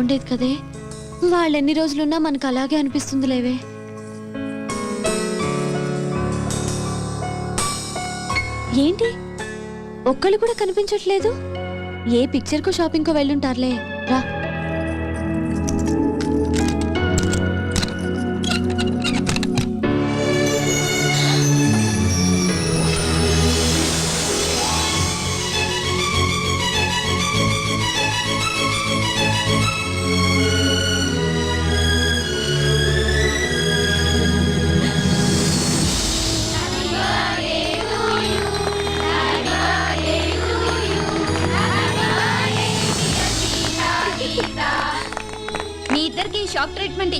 ఉండేది కదే. వాళ్ళు ఎన్ని రోజులున్నా మనకు అలాగే అనిపిస్తుంది లేవే ఏంటి? ఒక్కళ్ళు కూడా కనిపించట్లేదు? ఏ పిక్చర్కు షాపింగ్కో వెళ్ళుంటారులే. రా.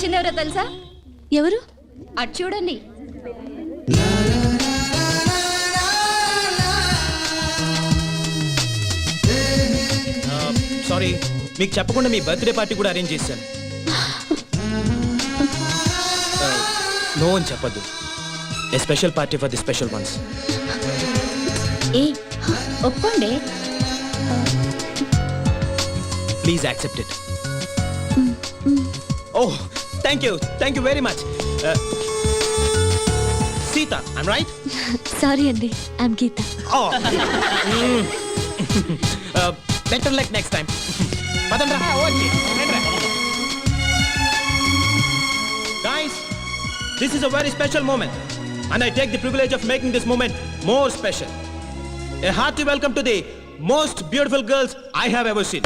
ఇచ్చింది ఎవరో తెలుసా? ఎవరు? అటు చూడండి. సారీ మీకు చెప్పకుండా మీ బర్త్డే పార్టీ కూడా అరేంజ్ చేశాను. నో అని చెప్పద్దు. A special party for the special ones ఏ ఒప్పుకోండి. Please accept it Oh thank you thank you very much Sita I'm right sorry అండి I'm Gita Oh. Better like next time పదండ్రా వచ్చి Guys, this is a very special moment, and I take the privilege of making this moment more special. A hearty welcome to the most beautiful girls I have ever seen.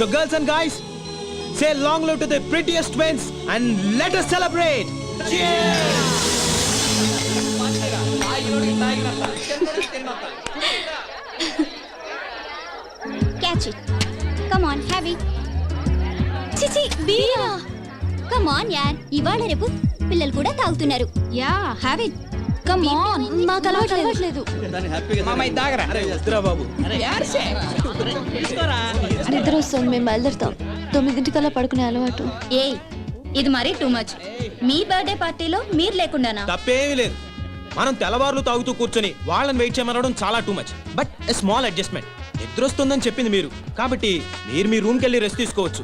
So, girls and guys, say long live to the prettiest twins and let us celebrate. Cheers! Catch it come on have it చిచి Veera come on యార్ ఇవాళ రేపు పిల్లలు కూడా తాగుతున్నారు yeah have it come on మాకు అలవాటు అలవాట్లేదు వద్దురా బాబు. నిద్ర వస్తుంది మేము బయలుదేరుతాం. తొమ్మిదింటికల్లా పడుకునే అలవాటు. ఏ ఇది మరీ టూ మచ్ మీ బర్త్డే పార్టీలో మీరు లేకుండానా? తప్పేమీ లేదు. మనం తెల్లవారులు తాగుతూ కూర్చొని వాళ్ళని వెయిట్ చేయమనడం చాలా too much but a small adjustment నిద్ర వస్తుందని చెప్పింది మీరు. కాబట్టి మీరు మీ రూమ్కి వెళ్ళి రెస్ట్ తీసుకోవచ్చు.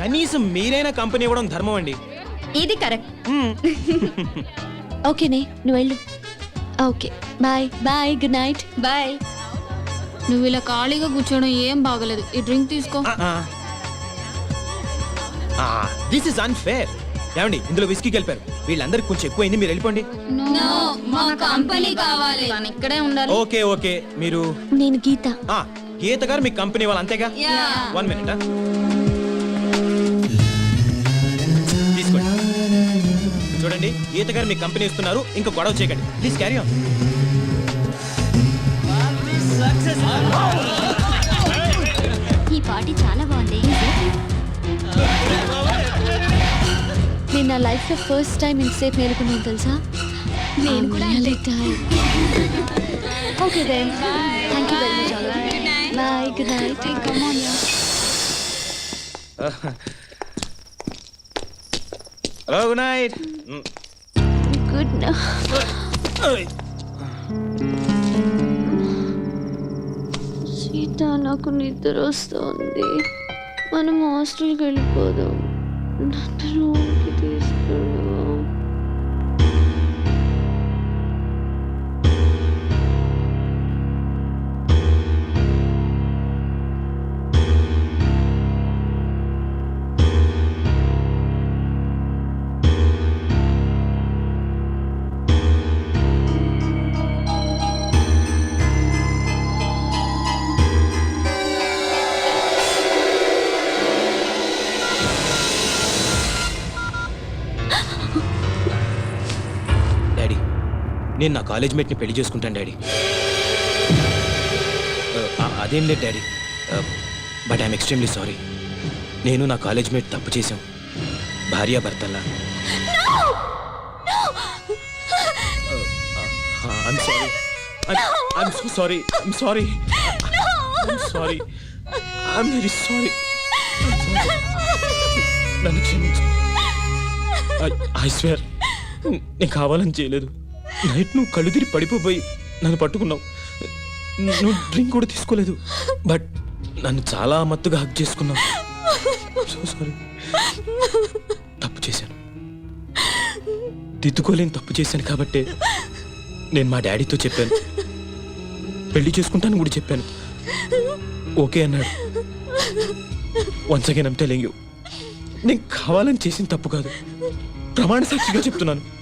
కనీసం మీరైనా కంపెనీ ఇవ్వడం ధర్మం అండి. ఇది కరెక్ట్ ఓకేనే నువ్వు వెళ్ళు. Okay. Bye. Bye. Good night. Bye. నువ్వు ఇలా ఖాళీగా కూర్చోవడం ఏం బాగలేదు. ఈ డ్రింక్ తీసుకో. దిస్ ఇస్ అన్ఫేర్ ఏమండి ఇందులో విస్కీకి వెళ్ళిపోయారు వీళ్ళందరికి కొంచెం ఎక్కువైంది మీరు వెళ్ళిపోండి. మా కంపెనీ కావాలి. ఇక్కడే ఉండాలి. Okay okay. మీరు నేను గీత. ఆ, గీత గారు మీ కంపెనీ వాళ్ళు అంతేగా వన్ మినిట్ చూడండి గీత గారు మీ కంపెనీ ఇస్తున్నారు ఇంకా గొడవ చేయకండి. ప్లీజ్ క్యారీ ఆన్ ఈ పార్టీ చాలా బాగుంది. నేను నా లైఫ్లో ఫస్ట్ టైం ఇంతసేపు మేలుకున్నాను తెలుసా? నేను కూడా okay then thank you very much bye good night come on hello good night good Sita నాకు నిద్ర వస్తుంది. మనం హాస్టల్కి వెళ్ళిపోదాం. నన్ను రూమ్కి తీసుకెళ్ళవా నేను నా కాలేజ్ మేట్ని పెళ్ళి చేసుకుంటాను డాడీ. అదేం లేదు daddy. But I'm extremely sorry. నేను నా కాలేజ్ మేట్ తప్పు చేశాం. భార్యాభర్తల్లా నన్ను క్షమించు. ఐ స్వేర్ నేను కావాలని చేయలేదు. నైట్ నువ్వు కళ్ళు తిరిగి పడిపోయి నన్ను పట్టుకున్నావు. నువ్వు డ్రింక్ కూడా తీసుకోలేదు. బట్ నన్ను చాలా మత్తుగా హక్ చేసుకున్నావు. సో సారీ తప్పు చేశాను. దిద్దుకోలేని తప్పు చేశాను కాబట్టే నేను మా డాడీతో చెప్పాను. పెళ్ళి చేసుకుంటాను కూడా చెప్పాను. ఓకే అన్నాడు. వన్స్ అగైన్ అంతే టెలింగ్ నేను కావాలని చేసిన తప్పు కాదు. ప్రమాణ సాక్షిగా చెప్తున్నాను.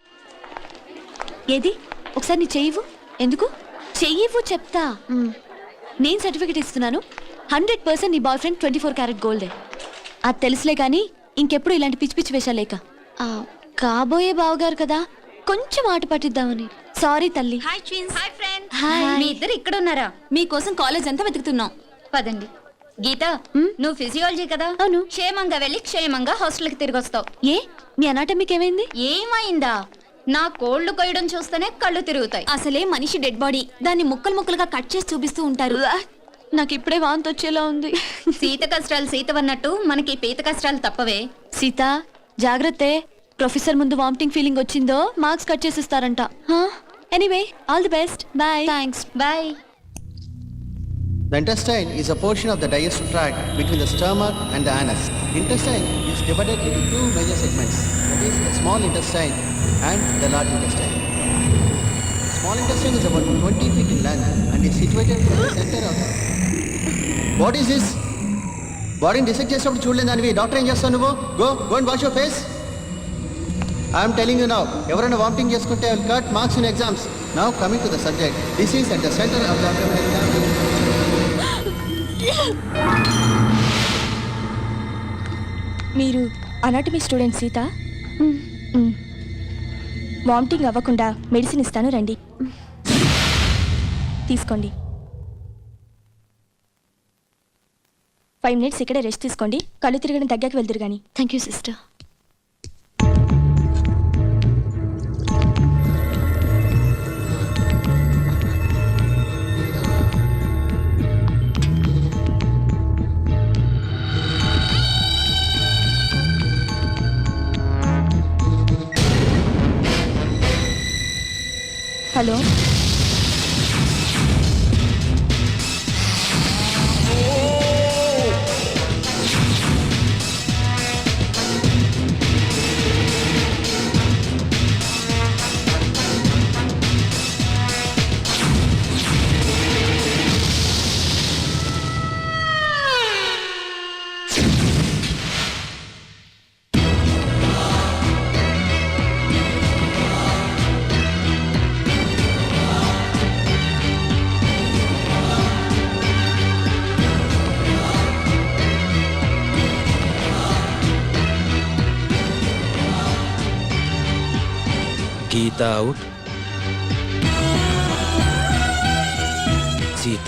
ఏది? ఒకసారి నీ చెయ్యవు ఎందుకు? చెయ్యవు చెప్తా. నేను సర్టిఫికెట్ ఇస్తున్నాను. హండ్రెడ్ పర్సెంట్ నీ boyfriend twenty four carat గోల్డే. అది తెలుసులే కానీ ఇంకెప్పుడు ఇలాంటి పిచ్చి పిచ్చి వేషాలేక ఆ, కాబోయే బావగారు కదా కొంచెం ఆట పట్టిద్దామని. సారీ తల్లి. Hi twins hi friend hi. మీ ఇద్దరు ఇక్కడ ఉన్నారా మీకోసం కాలేజ్ అంతా వెతుకుతున్నాం. పదండి. గీత? నువ్వు ఫిజియాలజీ కదా? అవును. క్షేమంగా వెళ్ళి క్షేమంగా హాస్టల్కి తిరిగి వస్తావు ఏ? మీ అనాటమీకి ఏమైంది? ఏమైందా? నా కోళ్ళు కొయ్యడం చూస్తేనే కళ్ళు తిరుగుతాయి. అసలే మనిషి డెడ్ బాడీ. దాన్ని ముక్కలు ముక్కలుగా కట్ చేసి చూపిస్తూ ఉంటారు. నాకు ఇప్పుడే వాంతి వచ్చేలా ఉంది. సీత కష్టాలు సీతవన్నట్టు మనకి పీత కష్టాలు తప్పవే. సీత జాగ్రత్తే. ప్రొఫెసర్ ముందు వామిటింగ్ ఫీలింగ్ వచ్చిందో marks cut చేసిస్తారంట. Anyway all the best bye thanks bye The intestine is a portion of the digestive tract between the stomach and the anus. Intestine is divided into two major segments, that is the small intestine and the large intestine. Small intestine is about 20 feet in length and is situated in the center of the... What is this? బాడీని dissect చేసినప్పుడు చూడలేదు దానివి doctor ఏం చేస్తావు నువ్వు go go and wash your face I'm telling you now ఎవరైనా vomiting చేసుకుంటే I cut marks in exams now coming to the subject this is at the centre of the మీరు అనాటమీ స్టూడెంట్ సీత? వామిటింగ్ అవ్వకుండా medicine ఇస్తాను రండి. తీసుకోండి. Five minutes ఇక్కడే rest తీసుకోండి. కళ్ళు తిరగడం తగ్గాక వెళ్తురు కానీ thank you sister hello Geeta out Sita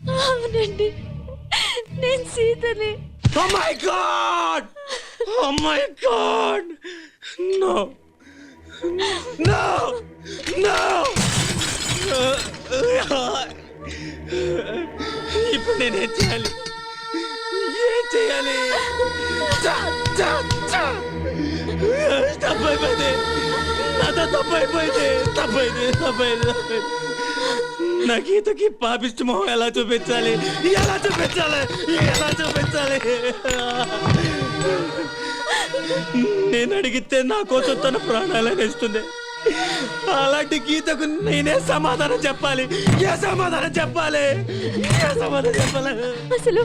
అవునండి. నేను సీతని. ఓ my God oh my God no no no ఇప్పుడు నేనేం చేయాలి? ఏం చేయాలి? తప్పైపోయింది. నాతో తప్పైపోయింది. తప్పైంది తప్పైంది తప్పైంది నా గీతకి పాపిష్టి మొహం ఎలా చూపించాలి? ఎలా చూపించాలి? ఎలా చూపించాలి? నేను అడిగితే నా కోసం తన ప్రాణాలను ఇస్తుంది. అలాంటి గీతకు నేనే సమాధానం చెప్పాలి. ఏ సమాధానం చెప్పాలి? ఏ సమాధానం చెప్పాలి? అసలు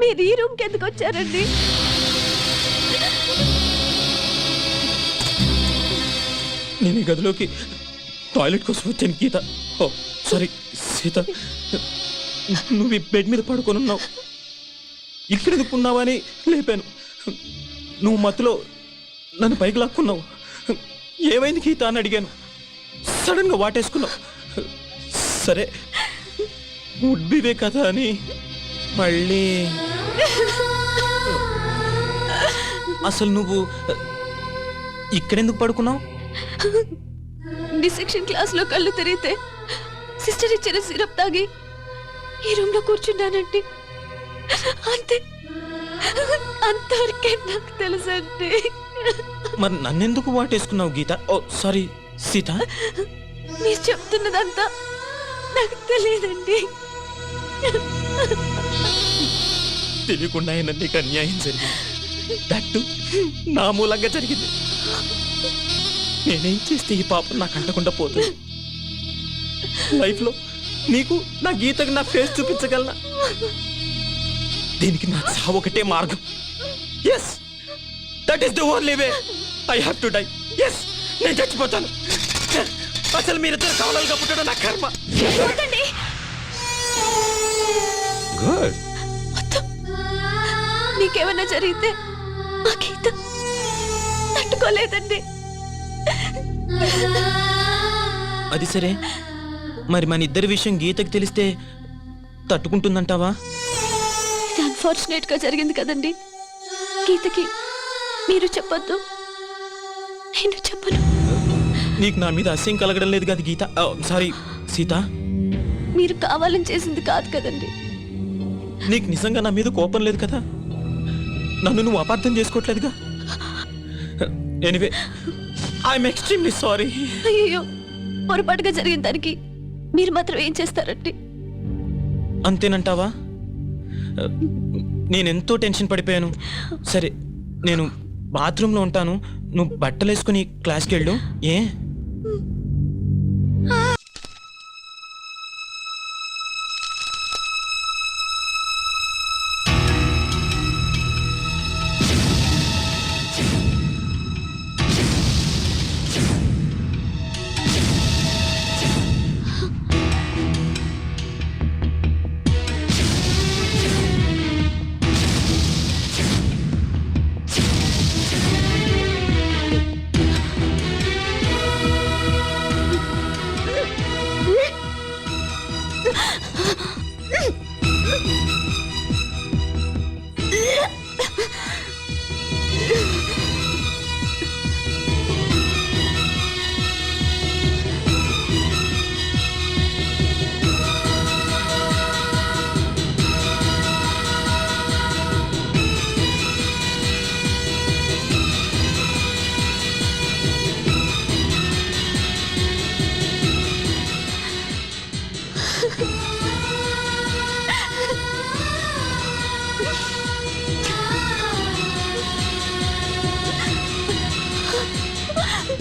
మీరు ఈ రూమ్కి ఎందుకు వచ్చారండి? నేను ఈ గదిలోకి టాయిలెట్ కోసం వచ్చాను గీత. ఓ. సారీ సీత నువ్వు ఈ బెడ్ మీద పడుకొని ఉన్నావు ఇక్కడ ఎందుకున్నావా అని లేపాను. నువ్వు మత్తులో నన్ను పైకి లాక్కున్నావు. ఏమైంది గీత అని అడిగాను. సడన్గా వాటేసుకున్నావు. సరే వుడ్ కదా అని మళ్ళీ అసలు నువ్వు ఇక్కడెందుకు పడుకున్నావు? డిసెక్షన్ క్లాస్లో కళ్ళు తెరిగితే సిస్టర్ ఇచ్చిన సిరప్ తాగి ఈ రూమ్లో కూర్చున్నానండి. అంతే. అంతవరకే నాకు తెలుసండి. మరి నన్నెందుకు వాటేసుకున్నావు గీత? ఓ సారీ సీత. మీరు చెప్తున్నదంతా నాకు తెలియదండి. తెలియకుండా నీకు అన్యాయం జరిగింది. దట్టు నా మూలంగా జరిగింది. నేనేం చేస్తే ఈ పాపం నాకు అంటకుండా పోతుంది? లైఫ్లో నీకు నా గీతకు నా ఫేస్ చూపించగలనా? దీనికి నా చావు ఒకటే మార్గం. Yes that is the only way I have to die yes నేను చచ్చిపోతాను. అసలు మీరిద్దరు కవలలుగా పుట్టడం నా కర్మ. గుడ్ నీకేమన్నా జరిగితే ఆ గీత తట్టుకోలేదండి. అది సరే. మరి మన ఇద్దరి విషయం గీతకి తెలిస్తే తట్టుకుంటుందంటావా? అన్ఫార్చునేట్గా జరిగింది కదండి. గీతకి మీరు చెప్పొద్దు. నేను చెప్పను. నీకు నా మీద అస్యం కలగడం లేదు కదా గీత? సారీ సీత. మీరు కావాలని చేసింది కాదు కదండి. నీకు నిజంగా నా మీద కోపం లేదు కదా? నన్ను నువ్వు అపార్థం చేసుకోవట్లేదుగా? ఎనివే ఐఎమ్ ఎక్స్ట్రీమ్లీ సారీ అయ్యో పొరపాటుగా జరిగిన దానికి మీరు మాత్రం ఏం చేస్తారండి? అంతేనంటావా? నేను ఎంతో టెన్షన్ పడిపోయాను. సరే నేను బాత్రూంలో ఉంటాను. నువ్వు బట్టలు వేసుకుని క్లాస్కి వెళ్ళు. ఏ?